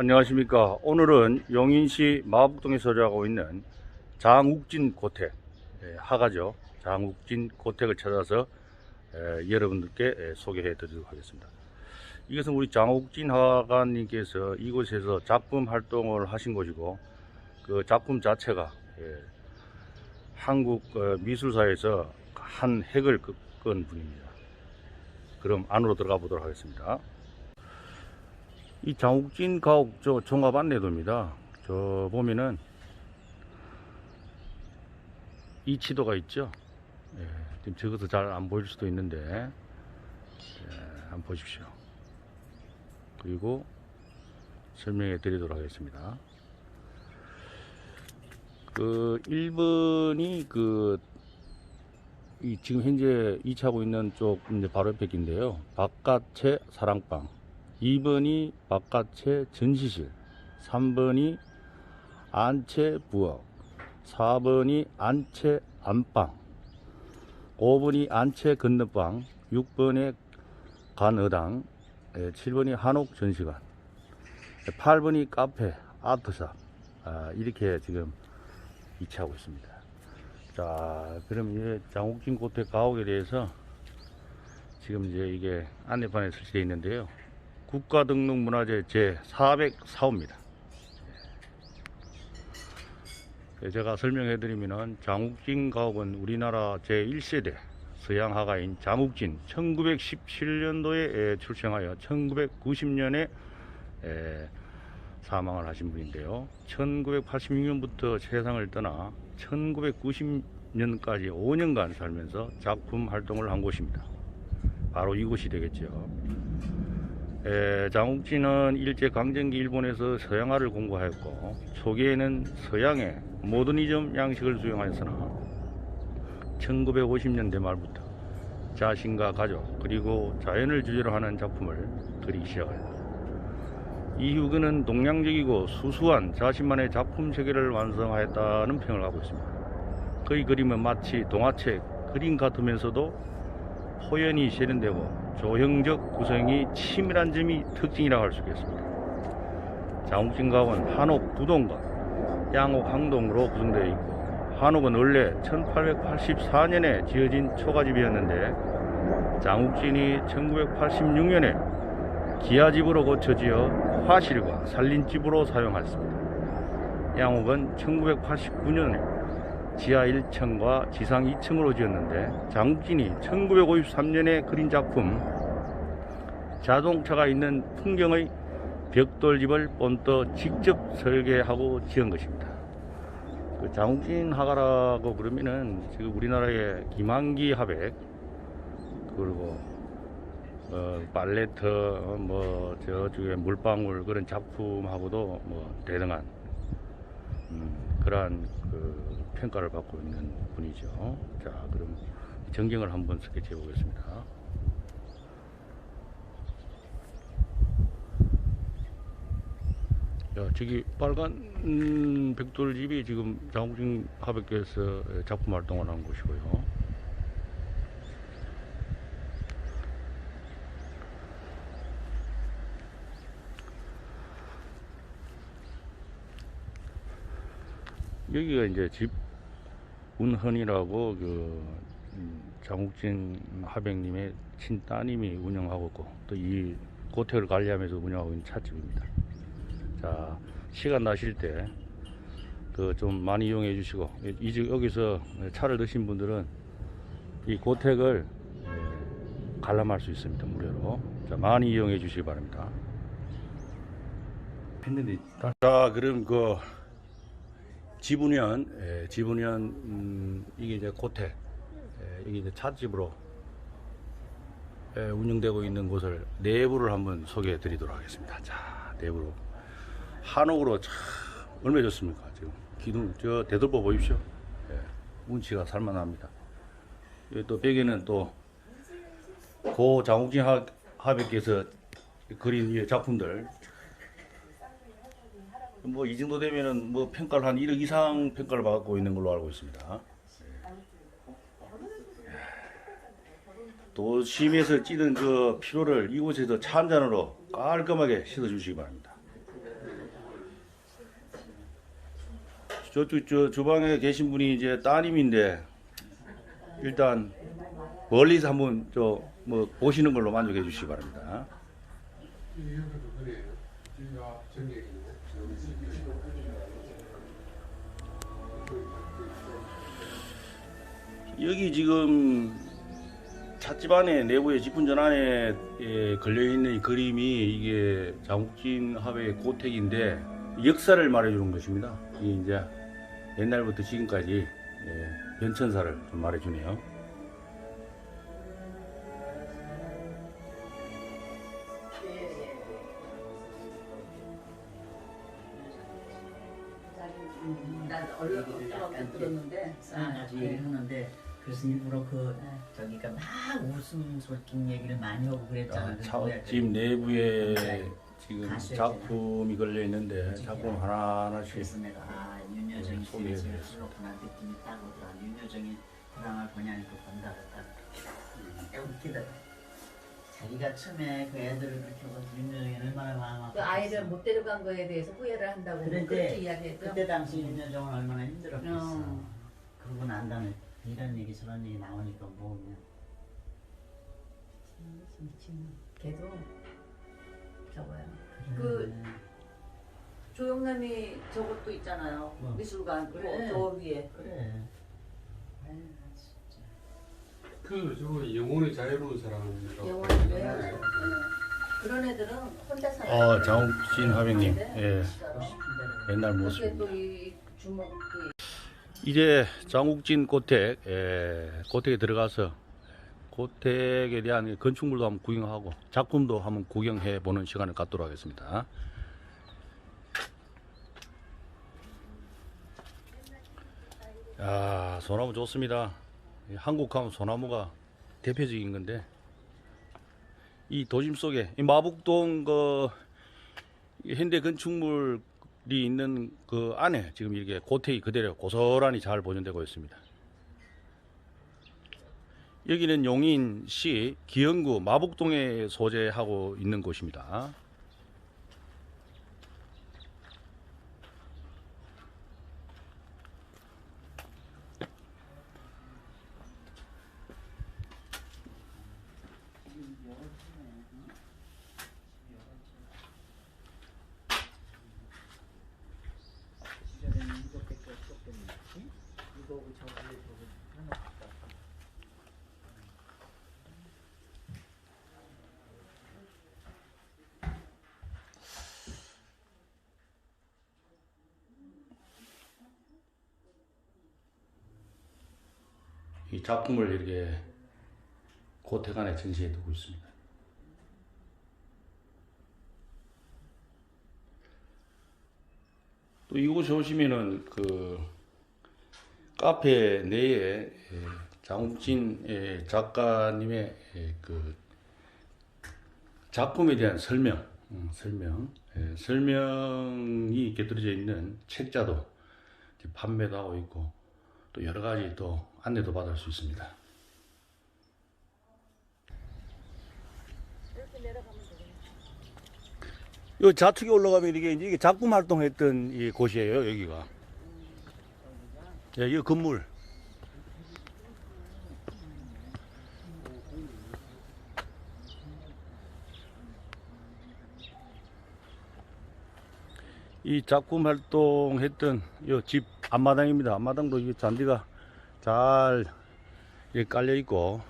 안녕하십니까. 오늘은 용인시 마북동에 서주하고 있는 장욱진 고택, 예, 하가죠. 장욱진 고택을 찾아서 예, 여러분들께 예, 소개해 드리도록 하겠습니다. 이것은 우리 장욱진 화가님께서 이곳에서 작품 활동을 하신 곳이고, 그 작품 자체가 예, 한국 어, 미술사에서 한 획을 끄은 분입니다. 그럼 안으로 들어가 보도록 하겠습니다. 이 장욱진 가옥 저 종합 안내도입니다. 저 보면은 이 지도가 있죠. 예, 지금 적어서 잘 안 보일 수도 있는데 예, 한번 보십시오. 그리고 설명해 드리도록 하겠습니다. 그 1번이 그이 지금 현재 이차하고 있는 쪽 이제 바로 옆에 인데요. 바깥의 사랑방. 2번이 바깥의 전시실, 3번이 안채 부엌, 4번이 안채 안방, 5번이 안채 건너방, 6번에 간의당, 7번이 한옥 전시관, 8번이 카페, 아트샵, 아, 이렇게 지금 위치하고 있습니다. 자, 그럼 이제 장욱진 고택 가옥에 대해서 지금 이제 이게 안내판에 설치되어 있는데요. 국가등록문화재 제404호입니다. 예, 제가 설명해 드리면은 장욱진 가옥은 우리나라 제1세대 서양 화가인 장욱진 1917년도에 출생하여 1990년에 사망을 하신 분인데요. 1986년부터 세상을 떠나 1990년까지 5년간 살면서 작품 활동을 한 곳입니다. 바로 이곳이 되겠죠. 에, 장욱진은 일제 강점기 일본에서 서양화를 공부하였고 초기에는 서양의 모더니즘 양식을 수용하였으나 1950년대 말부터 자신과 가족 그리고 자연을 주제로 하는 작품을 그리기 시작하였다. 이후 그는 동양적이고 수수한 자신만의 작품 세계를 완성하였다는 평을 하고 있습니다. 그의 그림은 마치 동화책 그림 같으면서도 표현이 세련되고 조형적 구성이 치밀한 점이 특징이라고 할 수 있겠습니다. 장욱진 가옥은 한옥 두 동과 양옥 한 동으로 구성되어 있고 한옥은 원래 1884년에 지어진 초가집이었는데 장욱진이 1986년에 기아집으로 고쳐지어 화실과 살림집으로 사용하였습니다. 양옥은 1989년에 지하 1층과 지상 2층으로 지었는데 장욱진이 1953년에 그린 작품 자동차가 있는 풍경의 벽돌집을 본떠 직접 설계하고 지은 것입니다. 그 장욱진 화가라고 그러면은 지금 우리나라의 김한기 화백 그리고 어, 발레트 어, 뭐 저쪽에 물방울 그런 작품하고도 뭐 대등한 음, 그러한 그 평가를 받고 있는 분이죠. 자, 그럼 전경을 한번 스케치해 보겠습니다. 야, 저기 빨간 음, 백돌집이 지금 장욱진 화백교에서 작품 활동을 하는 곳이고요. 여기가 이제 집 운헌이라고 그 음, 장욱진 하백님의 친따님이 운영하고 있고 또 이 고택을 관리하면서 운영하고 있는 찻집입니다. 자 시간 나실 때 그 좀 많이 이용해 주시고 이집 여기서 차를 드신 분들은 이 고택을 예, 관람할 수 있습니다 무료로 자 많이 이용해 주시기 바랍니다. 했는데 자 그럼 그 지분연, 예, 지분연, 음, 이게 이제 고택, 예, 여기 이제 찻집으로 예, 운영되고 있는 곳을 내부를 한번 소개해 드리도록 하겠습니다. 자, 내부로. 한옥으로 참, 얼마나 좋습니까? 지금 기둥, 저 대돌보 보십시오. 예, 운치가 살만합니다. 여기 또 벽에는 또, 고 장욱진 하, 하백께서 그린 이 작품들 뭐 이 정도 되면은 뭐 평가를 한 1억 이상 평가를 받고 있는 걸로 알고 있습니다. 예. 도심에서 찌든 그 피로를 이곳에서 차 한 잔으로 깔끔하게 씻어주시기 바랍니다. 저쪽 저 주방에 계신 분이 이제 따님인데 일단 멀리서 한번 저 뭐 보시는 걸로 만족해 주시기 바랍니다. 여기 지금 찻집 안에 내부에 지fun전 안에 예, 걸려 있는 이 그림이 이게 장욱진 합의 고택인데 역사를 말해주는 것입니다. 이게 이제 옛날부터 지금까지 예, 변천사를 좀 말해주네요. 난 얼른 못 들었는데 쌓아가지고 네. 얘기하는데 그래서 일부러 그 저기가 막 웃음 솟긴 얘기를 많이 하고 그랬잖아. 그 뭐야, 찻집 내부에 네. 지금 가수였잖아. 작품이 걸려 있는데 작품 하나하나씩 그래서 내가 아 윤여정이 네, 소개해 드렸습니다. 그렇구나 느낌이 딱 오더라. 윤여정이 드라마 보냐니까 본다 그랬다. 야 웃기다. 자기가 처음에 그 애들을 그렇게 보고 윤여정이 얼마나 마음 그 아이를 못 데려간 거에 대해서 후회를 한다고 그런데 그렇게 이야기했죠. 그때 당시 윤여정은 얼마나 힘들었겠어. 어. 그러고 난 다음에 이런 얘기 저런 얘기 나오니까 뭐 그냥 미친. 걔도 저거야. 그 조영남이 저것도 있잖아요. 뭐? 미술관 그래. 저 위에. 그래. 아유, 진짜. 그 저거 영혼의 자유로운 사람이라고 영화인데 그러잖아요. 네. 그런 애들은 혼자 살아. 아 장욱진 하백님 예, 하고 싶은 대로. 옛날 그게 모습. 또이 주먹 그 이제 장욱진 고택, 에, 고택에 들어가서 고택에 대한 건축물도 한번 구경하고 작품도 한번 구경해 보는 시간을 갖도록 하겠습니다. 야, 소나무 좋습니다. 이 한국 하면 소나무가 대표적인 건데 이 도심 속에 이 마북동 그 현대 건축물이 있는 그 안에 지금 이렇게 고택이 그대로 고스란히 잘 보존되고 있습니다. 여기는 용인시 기영구 마북동에 소재하고 있는 곳입니다. 이 작품을 이렇게 고택 안에 전시해 두고 있습니다. 또 이곳에 오시면은 그 카페 내에 예, 장욱진 예, 작가님의 예, 그 작품에 대한 설명, 음, 설명, 예, 설명이 곁들여져 있는 책자도 판매도 하고 있고 또 여러 가지 또 안내도 받을 수 있습니다. 요 좌측에 올라가면 이게 이제 작품 활동했던 이 곳이에요 여기가. 예, 이 건물. 이 작품 활동했던 이 집 앞마당입니다. 앞마당도 이 잔디가 잘 깔려 있고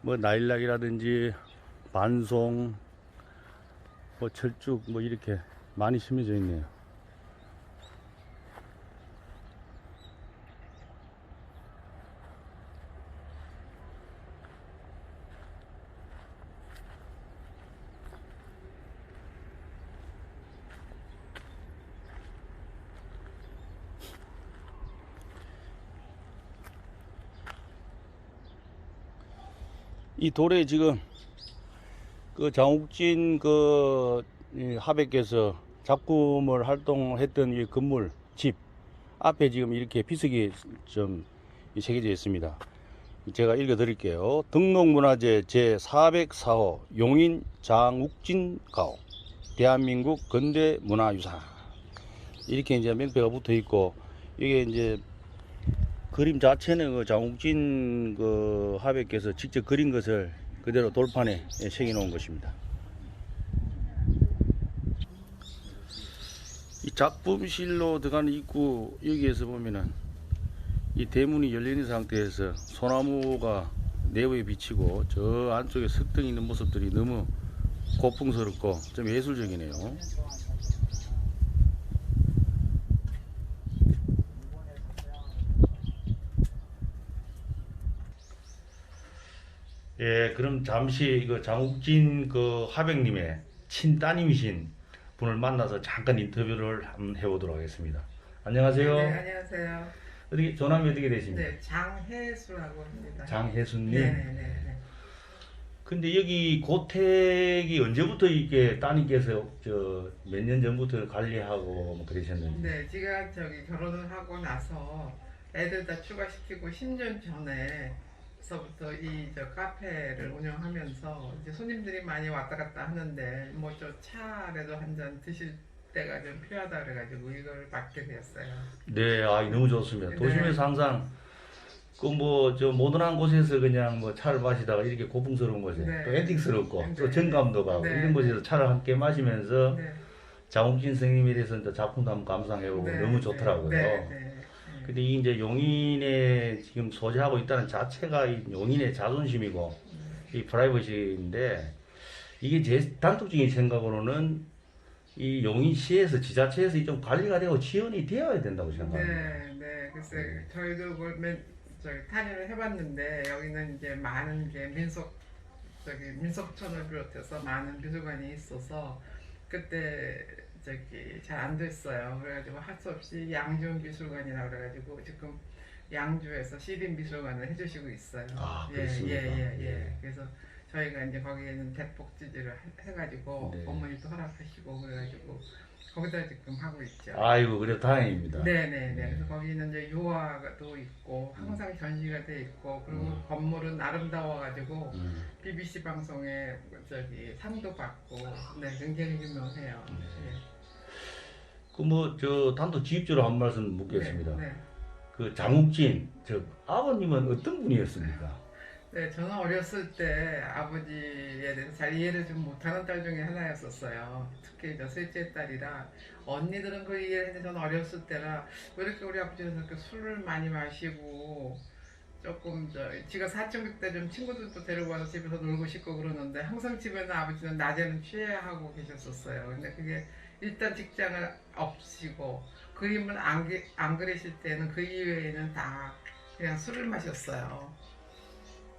뭐 나일락이라든지 반송 뭐 철쭉 뭐 이렇게 많이 심어져 있네요. 이 돌에 지금 그 장욱진 그이 하백께서 작품을 활동했던 이 건물 집 앞에 지금 이렇게 비석이 좀 새겨져 있습니다. 제가 읽어 드릴게요. 등록문화재 제404호 용인 장욱진 가옥 대한민국 근대 문화유산 이렇게 이제 명패가 붙어 있고 이게 이제 그림 자체는 그 장욱진 그 하백께서 직접 그린 것을 그대로 돌판에 새겨 놓은 것입니다. 이 작품실로 들어가는 입구 여기에서 보면은 이 대문이 열린 상태에서 소나무가 내부에 비치고 저 안쪽에 석등이 있는 모습들이 너무 고풍스럽고 좀 예술적이네요. 예, 그럼 잠시 그 장욱진 그 하백님의 친따님이신 분을 만나서 잠깐 인터뷰를 한번 해보도록 하겠습니다. 안녕하세요. 네, 안녕하세요. 어떻게 전함이 어떻게 되십니까? 네, 장혜수라고 합니다. 장혜순님. 네, 네, 네. 근데 여기 고택이 언제부터 이게 따님께서 저 몇 년 전부터 관리하고 뭐 그러셨는지. 네, 제가 저기 결혼을 하고 나서 애들 다 추가시키고 10년 전에 서부터 이 저 카페를 운영하면서 이제 손님들이 많이 왔다 갔다 하는데 뭐 저 차라도 한 잔 드실 때가 좀 필요하다 그래가지고 이걸 맡게 되었어요. 네, 아 너무 좋습니다. 네. 도심에서 항상 그 뭐 저 모던한 곳에서 그냥 뭐 차를 마시다가 이렇게 고풍스러운 곳에 네. 또 앤틱스럽고 또 네. 정감도 가고 네. 이런 곳에서 차를 함께 마시면서 네, 장욱진 선생님에 대해서 작품도 한번 감상해보고 네, 너무 좋더라고요. 네, 네, 네. 근데 이 이제 용인에 지금 소재하고 있다는 자체가 이 용인의 자존심이고 이 프라이버시인데 이게 제 단독적인 생각으로는 이 용인시에서 지자체에서 이좀 관리가 되고 지원이 되어야 된다고 생각합니다. 네, 네. 글쎄 저희도 그걸 맨 저기 탄핵을 해봤는데 여기는 이제 많은 게 민속 저기 민속촌을 비롯해서 많은 미술관이 있어서 그때 저기 잘 안 됐어요. 그래가지고 할 수 없이 양준 미술관이라 그래가지고 지금 양주에서 시립 미술관을 해주시고 있어요. 아, 예, 그렇습니까? 예, 예, 예. 예. 그래서 저희가 이제 거기에는 대폭 지지를 해- 해가지고 네. 어머니도 허락하시고 그래가지고 거기다 지금 하고 있죠. 아이고 그래 다행입니다. 네네네. 그래서 거기는 이제 유화도 있고 항상 전시가 돼 있고 그리고 음. 건물은 아름다워가지고 음. BBC 방송에 저기 상도 받고 네 굉장히 유명해요. 그뭐저 단독 지입주로 한 말씀 묻겠습니다. 네, 네. 그 장욱진 저 아버님은 어떤 분이었습니까? 네, 저는 어렸을 때 아버지에 대해서 잘 이해를 좀 못하는 딸 중에 하나였었어요. 특히 저 셋째 딸이라 언니들은 그 이해를 했는데 저는 어렸을 때라 왜 이렇게 우리 아버지는 술을 많이 마시고 조금 저 지가 사춘기 때 좀 친구들도 데리고 와서 집에서 놀고 싶고 그러는데 항상 집에는 아버지는 낮에는 취해야 하고 계셨었어요. 근데 그게 일단 직장을 없이고 그림을 안, 그- 안 그리실 때는 그 이외에는 다 그냥 술을 마셨어요.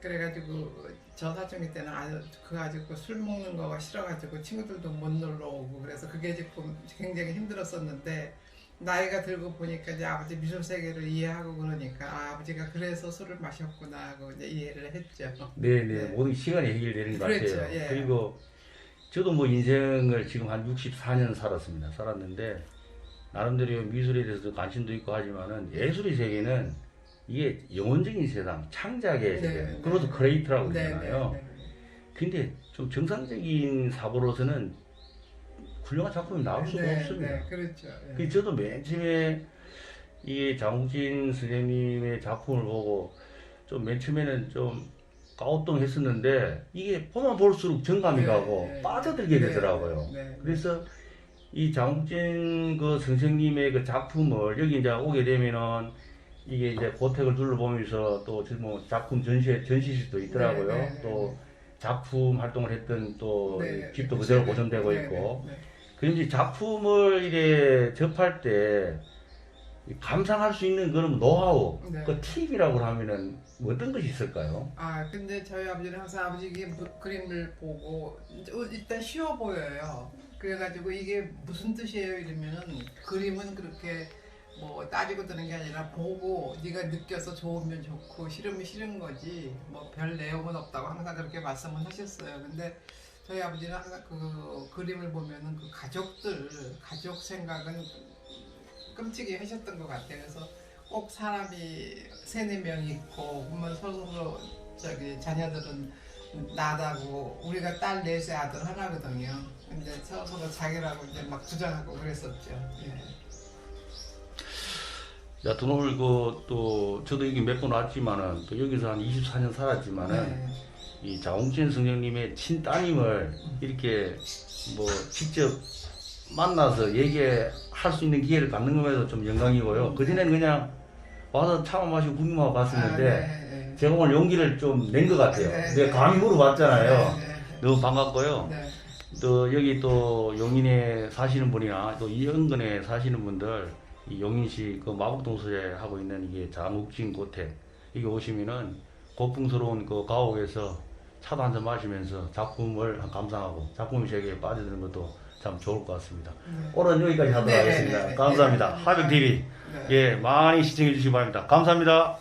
그래가지고 저 사춘기 때는 아주 그 가지고 술 먹는 거가 싫어가지고 친구들도 못 놀러 오고 그래서 그게 지금 굉장히 힘들었었는데 나이가 들고 보니까 이제 아버지 미술 세계를 이해하고 그러니까 아, 아버지가 그래서 술을 마셨구나 하고 이제 이해를 했죠. 네네 네. 모든 시간이 해결되는 것 그렇죠, 같아요. 예. 그리고 저도 뭐 인생을 지금 한 64년 살았습니다. 살았는데 나름대로 미술에 대해서 관심도 있고 하지만은 예술의 세계는 이게 영혼적인 세상, 창작의 네, 세계, 네. 그것도 크리에이터라고 네, 그러잖아요. 네, 네. 근데 좀 정상적인 사고로서는 훌륭한 작품이 나올 수가 네, 없습니다. 네, 그렇죠. 예. 그 저도 맨 처음에 이 장욱진 선생님의 작품을 보고 좀 맨 처음에는 좀 가오뚱했었는데 이게 보면 볼수록 정감이 네, 가고 네. 빠져들게 네, 되더라고요. 네, 네. 그래서 이 장욱진 그 선생님의 그 작품을 여기 이제 오게 되면은 이게 이제 고택을 둘러보면서 또 뭐 작품 전시 전시실도 있더라고요. 네, 네, 네, 또 작품 활동을 했던 또 네, 집도 네, 그대로 네, 보존되고 네, 있고 네, 네. 이제 작품을 이래 접할 때이 감상할 수 있는 그런 노하우, 네. 그 팁이라고 하면은 어떤 것이 있을까요? 아 근데 저희 아버지는 항상 아버지 이게 무- 그림을 보고 어, 일단 쉬워 보여요. 그래가지고 이게 무슨 뜻이에요 이러면은 그림은 그렇게 뭐 따지고 드는 게 아니라 보고 네가 느껴서 좋으면 좋고 싫으면 싫은 거지 뭐 별 내용은 없다고 항상 그렇게 말씀을 하셨어요. 근데 저희 아버지는 항상 그 그림을 보면은 그 가족들 가족 생각은 끔찍이 하셨던 것 같아요. 그래서 꼭 사람이 세네 명 있고 보면 서로 서로 저기 자녀들은 나다고 우리가 딸 넷에 아들 하나거든요. 근데 서로 서로 자기라고 이제 막 주장하고 그랬었죠. 예. 여튼 오늘 그또 저도 여기 몇 번 왔지만은 또 여기서 한 24년 살았지만은 네. 이 장홍진 성령님의 친따님을 이렇게 뭐 직접 만나서 얘기할 수 있는 기회를 갖는 것에도 좀 영광이고요. 그전에는 그냥 와서 차만 마시고 구경하고 갔었는데 아, 네, 네. 제가 오늘 용기를 좀 낸 것 같아요. 네, 내가 감히 물어봤잖아요. 네, 네, 너무 반갑고요. 네. 또 여기 또 용인에 사시는 분이나 또 이 연근에 사시는 분들 이 용인시 그 마북동서에 하고 있는 이게 장욱진 고택 여기 오시면은 고풍스러운 그 가옥에서 차도 한 잔 마시면서 작품을 감상하고 작품 세계에 빠져드는 것도 참 좋을 것 같습니다. 네. 오늘 여기까지 하도록 네, 네, 하겠습니다. 네, 네. 감사합니다. 네. 하백TV 네. 예 많이 시청해 주시기 바랍니다. 감사합니다.